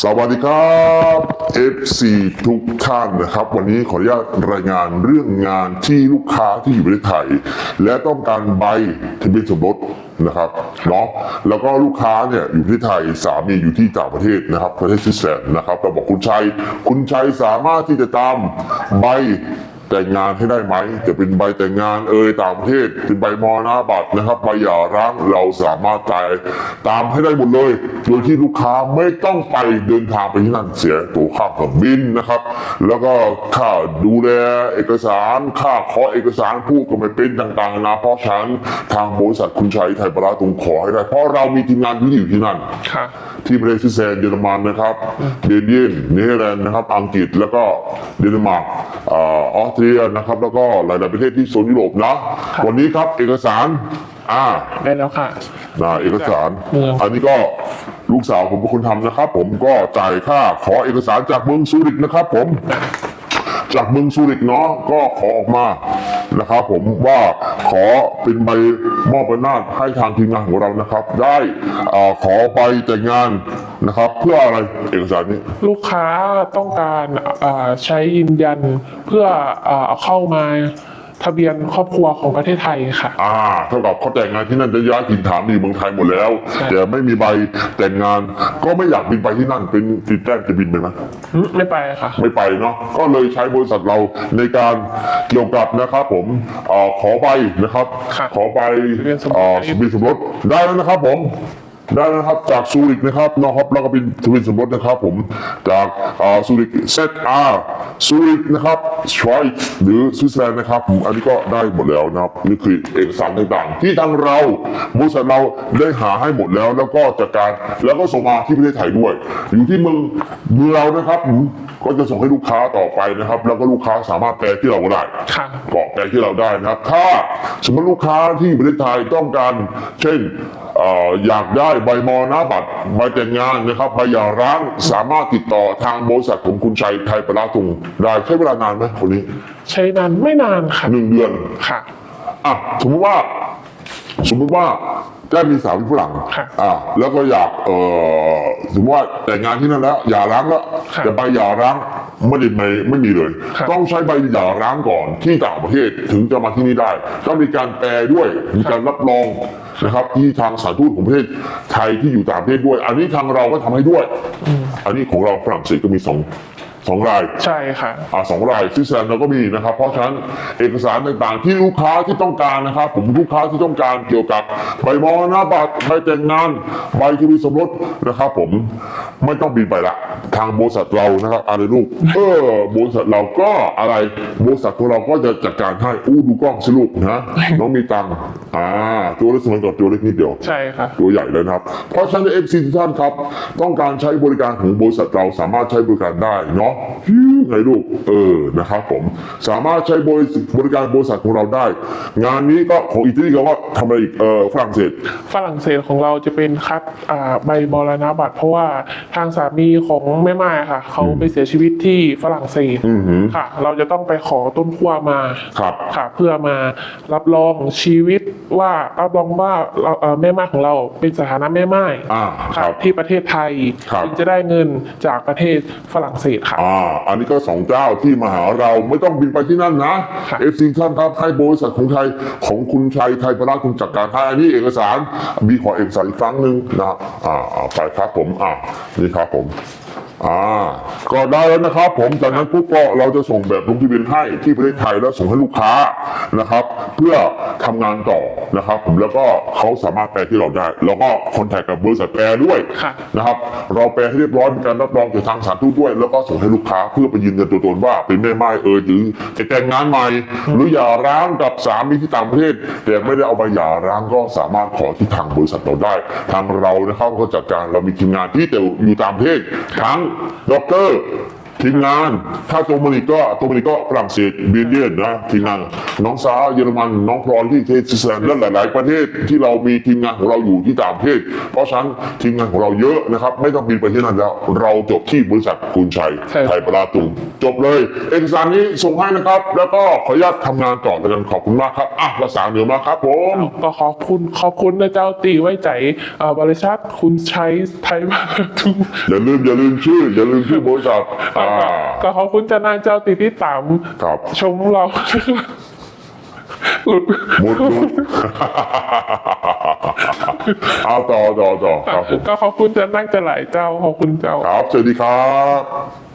สวัสดีครับ FC ทุกท่านนะครับ วันนี้ขออนุญาตรายงานเรื่องงานที่ลูกค้าที่อยู่ประเทศไทย และต้องการใบทะเบียนสมรสนะครับเนาะแล้วก็ลูกค้าเนี่ยอยู่ที่ไทยสามีอยู่ที่ต่างประเทศนะครับประเทศสวิตเซอร์แลนด์นะครับเราบอกคุณชัย คุณชัยสามารถที่จะตามใบ แต่งงานให้ได้ไหม จะเป็นใบแต่งงานเอ่ยต่างประเทศเป็นใบมรณบัตรนะครับใบหย่าร้างเราสามารถตายตามให้ได้หมดเลย โดยที่ลูกค้าไม่ต้องไปเดินทางไปที่นั่นเสียตัวค่าเครื่องบินนะครับ แล้วก็ค่าดูแลเอกสารค่าขอเอกสารผู้ก็ไม่เป็นต่างๆนะเพราะฉะนั้นทางบริษัทคุณชัยไทยประตรงขอให้ได้ เพราะเรามีทีมงานที่อยู่ที่นั่นค่ะที่ประเทศสวิตเซอร์แลนด์เยอรมันนะครับเบลเยียมเนเธอร์แลนด์นะครับ อังกฤษแล้วก็เดนมาร์กอ่าออสเตรียนะครับ แล้วก็หลายๆประเทศที่โซนยุโรปนะ วันนี้ครับเอกสาร อ่า ได้แล้วค่ะ นะเอกสาร เมือง อันนี้ก็ลูกสาวผมเป็นคนทำนะครับ ผมก็จ่ายค่าขอเอกสารจากเมืองซูริกนะครับ ผม จากเมืองซูริกเนาะก็ขอออกมานะครับ ผมว่าขอเป็นใบมอบอำนาจให้ทางทีมงานของเรานะครับ ได้อาขอไปแต่งงานนะครับ เพื่ออะไรเอกสารนี้ลูกค้าต้องการอ่าใช้ยืนยันเพื่ออ่าเข้ามา ทะเบียนครอบครัวของประเทศไทยค่ะ อ่าเท่ากับเขาแต่งงานที่นั่นจะย้ายถิ่นฐานมาอยู่เมืองไทยหมดแล้วใช่แต่ไม่มีใบแต่งงานก็ไม่อยากบินไปที่นั่นเป็นติดแต้มจะบินไปไหมอืมไม่ไปค่ะ ไม่ไปเนาะก็เลยใช้บริษัทเราในการเกี่ยวกับนะครับผมเออขอใบนะครับครับขอใบทะเบียนสมรส เอ่อทะเบียนสมรสได้แล้วนะครับผม ได้แล้วนะครับจากซูริกนะครับนะครับแล้วก็เป็นทะเบียนสมรสนะครับผมจากเอ่อซูริกเซตอาร์ซูริกนะครับสไตรหรือสวิตเซอร์แลนด์นะครับผมอันนี้ก็ได้หมดแล้วนะครับนี่คือเอกสารต่างๆ ที่ทางเราบริษัทเราได้หาให้หมดแล้ว แล้วก็จัดการแล้วก็ส่งมาที่ประเทศไทยด้วย อยู่ที่เมืองเมืองเรานะครับผมก็จะส่งให้ลูกค้าต่อไปนะครับ แล้วก็ลูกค้าสามารถแปลที่เราก็ได้ค่ะเกาะแปลที่เราได้นะครับ ถ้าสมมติลูกค้าที่ประเทศไทยต้องการ เช่นเอ่ออยากได้ใบมรณบัตรใบแต่งงานนะครับใบหย่าร้างสามารถติดต่อทางบริษัทของคุณชัยไทยประลาตุงได้ใช้เวลานานไหมคนนี้ใช้นานไม่นานค่ะหนึ่งเดือนค่ะอะสมมติว่า สมมติว่าได้มีสามีฝรั่งครับอะแล้วก็อยากเอ่อสมมติว่าแต่งงานที่นั่นแล้วหย่าร้างแล้วครับแต่ใบหย่าร้าง ไม่ได้ไม่ไม่มีเลย ครับต้องใช้ใบหย่าร้างก่อนที่ต่างประเทศถึงจะมาที่นี่ได้ต้องมีการแปลด้วย มีการรับรองนะครับ ที่ทางสถานทูตของประเทศไทยที่อยู่ต่างประเทศด้วย อันนี้ทางเราก็ทำให้ด้วย อันนี้ของเราฝรั่งเศสก็มีสอง สองรายใช่ค่ะอ่าสองรายสวิตเซอร์แลนด์เราก็มีนะครับ เพราะฉะนั้นเอกสารต่างๆ ที่ลูกค้าที่ต้องการนะครับ ผมลูกค้าที่ต้องการเกี่ยวกับใบมรณบัตรใบแต่งงานใบทะเบียนสมรสนะครับผมไม่ต้องบินไปละ ทางบริษัทเรานะครับอะไรลูกเออบริษัทเราก็อะไรบริษัทของเราก็จะจัดการให้อู้ดูกล้องสิลูกนะน้องมีตังค์อ่าตัวเล็กสมัยก่อนตัวเล็กนิดเดียวใช่ค่ะตัวใหญ่เลยนะครับ เพราะฉะนั้นเอฟซีทุกท่านครับ ต้องการใช้บริการของบริษัทเราสามารถใช้บริการได้เนาะฮิ้วไงลูกเออนะครับผมสามารถใช้บริบริการบริษัทของเราได้ งานนี้ก็ของอิตาลีเขาก็ทำอะไรอีกเออฝรั่งเศส ฝรั่งเศสของเราจะเป็นคัดอ่าใบมรณบัตร เพราะว่าทางสามีของแม่ไม้ค่ะ เขาไปเสียชีวิตที่ฝรั่งเศสค่ะ เราจะต้องไปขอต้นขั้วมาครับค่ะเพื่อมารับรองชีวิตว่ารับรองว่าเราเอ่อแม่ไม้ของเราเป็นสถานะแม่ไม้อ่าคค่ะรับที่ประเทศไทยครับถึงจะได้เงินจากประเทศฝรั่งเศสค่ะอ่า อันนี้ก็สองเจ้าที่มาหาเราไม่ต้องบินไปที่นั่นนะครับเอฟซีท่านครับให้บริษัทของไทยของคุณชัยไทยประราชคุณจัดการให้อันนี้เอกสารมีขอเอกสารอีกครั้งหนึ่งนะอ่าอ่าไปครับผมอ่านี่ครับผม อ่าก็ได้แล้วนะครับผมจากนั้นปุ๊บก็เราจะส่งแบบลงทะเบียนให้ที่ประเทศไทยแล้วส่งให้ลูกค้านะครับ เพื่อทำงานต่อนะครับ ผมแล้วก็เขาสามารถแปลที่เราได้ แล้วก็คอนแทคกับบริษัทแปลด้วยค่ะนะครับ เราแปลให้เรียบร้อยมีการรับรองจากทางสถารทูตด้วย แล้วก็ส่งให้ลูกค้าเพื่อไปยืนยันตัวตนว่าเป็นแม่ไม้เออหรือจะแต่งงานใหม่ หรือหย่าร้างกับสามีที่ต่างประเทศ แต่ไม่ได้เอาใบหย่าร้างก็สามารถขอที่ทางบริษัทเราได้ ทางเรานะครับก็จัดการเรามีทีมงานที่แต่อยู่ต่างประเทศทั้ง ఒకే ทีมงาน ถ้าโตมานิกก็โตมานิกก็ฝรั่งเศสเบียนเยียนนะทีมงานน้องสาวเยอรมัน น้องพลอยที่เทสแซนและหลาย ๆ ประเทศที่เรามีทีมงานของเราอยู่ที่ต่างประเทศ เพราะฉะนั้นทีมงานของเราเยอะนะครับ ไม่ต้องบินไปที่นั่นแล้ว เราจบที่บริษัทคุณชัยใช่ไทยปลาตุงจบเลย เอกสารนี้ส่งให้นะครับ แล้วก็ขออนุญาตทำงานต่อแล้วกันขอบคุณมากครับอะภาษาเหนือมากครับผมก็ขอบคุณขอบคุณนะเจ้าตีไว้ใจเอ่อบริษัทคุณใช้ไทยมาทุอย่าลืมอย่าลืมชื่อ อย่าลืมชื่อบริษัทอ่าก็ขอบคุณเจะนายเจ้าตีที่ตามครับชมเราหลุดมุดมุดเอาต่อต่อต่อครับผมก็ขอบคุณเจะนั่งจะหลายเจ้าขอบคุณเจ้าครับสวัสดีครับ